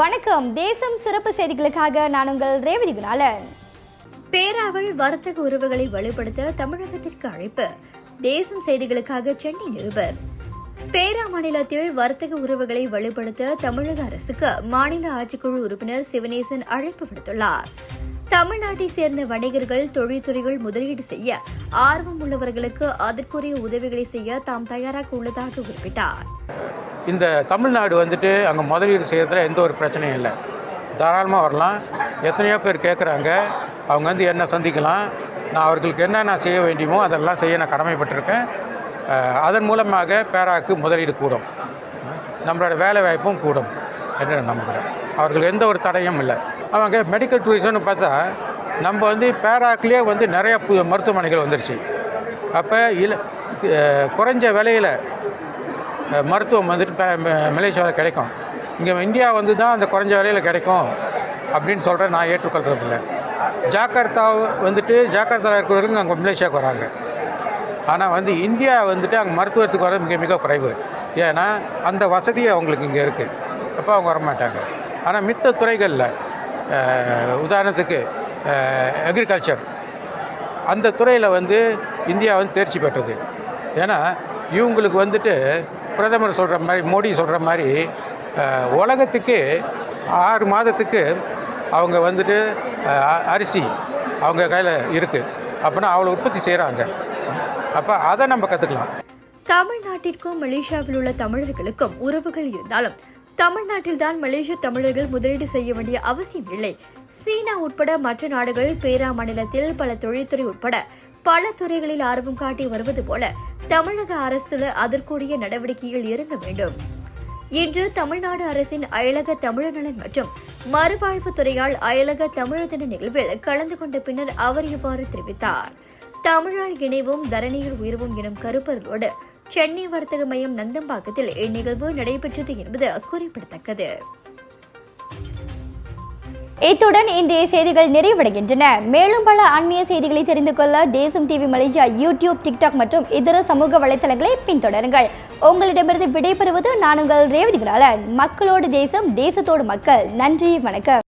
வணக்கம். தேசம் சிறப்பு செய்திகளுக்காக நான் உங்கள் ரேவதி குணாலன். பேராவல் வர்த்தக உறவுகளை வலுப்படுத்த தமிழகத்திற்கு அழைப்பு. தேசம் செய்திகளுக்காக சென்னை நிருபர். பேரா மாநிலத்தில் வர்த்தக உறவுகளை வலுப்படுத்த தமிழக அரசுக்கு மாநில ஆட்சிக்குழு உறுப்பினர் சிவனேசன் அழைப்பு விடுத்துள்ளார். தமிழ்நாட்டை சேர்ந்த வணிகர்கள் தொழில்துறைகள் முதலீடு செய்ய ஆர்வம் உள்ளவர்களுக்கு அதற்குரிய உதவிகளை செய்ய தாம் தயாராக உள்ளதாக குறிப்பிட்டார். இந்த தமிழ்நாடு வந்துட்டு அங்கே முதலீடு செய்கிறதுல எந்த ஒரு பிரச்சனையும் இல்லை. தாராளமாக வரலாம். எத்தனையோ பேர் கேட்குறாங்க அவங்க வந்து என்ன சந்திக்கலாம். நான் அவர்களுக்கு என்ன நான் செய்ய வேண்டியமோ அதெல்லாம் செய்ய நான் கடமைப்பட்டிருக்கேன். அதன் மூலமாக பேராக்கு முதலீடு கூடும். நம்மளோட வேலை வாய்ப்பும் கூடும். என்று நான் நம்புகிறேன். அவர்களுக்கு எந்த ஒரு தடையும் இல்லை. அவங்க மெடிக்கல் டூரிசம்னு பார்த்தா நம்ம வந்து பேராக்லேயே வந்து நிறைய புது மருத்துவமனைகள் வந்துருச்சு. அப்போ இல்லை குறைஞ்ச விலையில் மருத்துவம் வந்துட்டு மலேசியாவில் கிடைக்கும். இங்கே இந்தியா வந்து தான் அந்த குறைஞ்ச விலையில் கிடைக்கும் அப்படின்னு சொல்கிறேன் நான் ஏற்றுக்கொள்கிறதில்ல ஜாக்கிரதா வந்துட்டு ஜாக்கிரதாவில் இருக்கிறவங்க அங்கே மலேசியாவுக்கு வராங்க. ஆனால் வந்து இந்தியா வந்துட்டு அங்கே மருத்துவத்துக்கு வர மிக மிக குறைவு. ஏன்னா அந்த வசதி அவங்களுக்கு இங்கே இருக்குது அப்போ அவங்க வரமாட்டாங்க. ஆனால் மித்த துறைகளில் உதாரணத்துக்கு அக்ரிகல்ச்சர் அந்த துறையில் வந்து இந்தியா வந்து தேர்ச்சி பெற்றது. ஏன்னா இவங்களுக்கு வந்துட்டு பிரதமர் சொல்கிற மாதிரி மோடி சொல்கிற மாதிரி உலகத்துக்கு ஆறு மாதத்துக்கு அவங்க வந்துட்டு அரிசி அவங்க கையில் இருக்குது அப்படின்னா அவ்வளோ உற்பத்தி செய்கிறாங்க அப்போ அதை நம்ம கற்றுக்கலாம் தமிழ்நாட்டிற்கும் மலேசியாவில் உள்ள தமிழர்களுக்கும் உறவுகள் இருந்தாலும் தமிழ்நாட்டில்தான் மலேசிய தமிழர்கள் முதலீடு செய்ய வேண்டிய அவசியம் இல்லை. சீனா உட்பட மற்ற நாடுகள் பேரா மாநிலத்தில் பல தொழில்துறை உட்பட பல துறைகளில் ஆர்வம் காட்டி வருவது போல தமிழக அரசு அதற்குரிய நடவடிக்கைகள் இறங்க வேண்டும். இன்று தமிழ்நாடு அரசின் அயலக தமிழர் நலன் மற்றும் மறுவாழ்வு துறையால் அயலக தமிழர் தின நிகழ்வில் கலந்து கொண்ட பின்னர் அவர் இவ்வாறு தெரிவித்தார். தமிழால் இணைவும் தரணியில் உயர்வும் எனும் கருப்பொருளோடு சென்னை வர்த்தக மையம் நந்தம்பாக்கத்தில் இந்நிகழ்வு நடைபெற்றது என்பது குறிப்பிடத்தக்கது. இத்துடன் இன்றைய செய்திகள் நிறைவடைகின்றன. மேலும் பல ஆன்மீக செய்திகளை தெரிந்து கொள்ள தேசம் டிவி மலேசியா யூடியூப் டிக்டாக் மற்றும் இதர சமூக வலைத்தளங்களை பின்தொடருங்கள். உங்களிடமிருந்து விடைபெறுவது நான் உங்கள் ரேவதி மக்களோடு தேசம் தேசத்தோடு மக்கள். நன்றி வணக்கம்.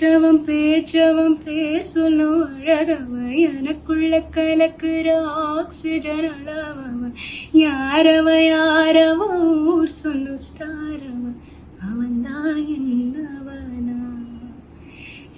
பேச்சவம் பேச்சவம் பேசணும் சொல்லும் அழகவன் எனக்குள்ள கலக்குற ஆக்சிஜன் அளவவன் யாரவ யாரவ? ஊர் சொல்லும் ஸ்டாரவன் அவன்தான் என்னவனா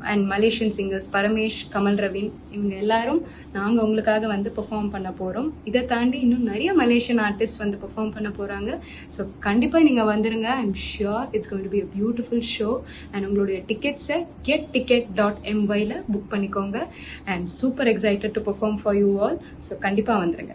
and Malaysian singers Paramesh Kamal Ravin இவங்க எல்லாரும் நாங்கள் உங்களுக்காக வந்து பெர்ஃபார்ம் பண்ண போகிறோம் இதை தாண்டி இன்னும் நிறைய மலேசியன் ஆர்டிஸ்ட் வந்து பெர்ஃபார்ம் பண்ண போகிறாங்க ஸோ கண்டிப்பாக நீங்கள் வந்துருங்க. I'm sure it's going be be beautiful show and உங்களுடைய டிக்கெட்ஸை கெட் டிக்கெட் டாட் எம்ஒயில் புக் பண்ணிக்கோங்க. And super excited to perform for you all so கண்டிப்பாக வந்துருங்க.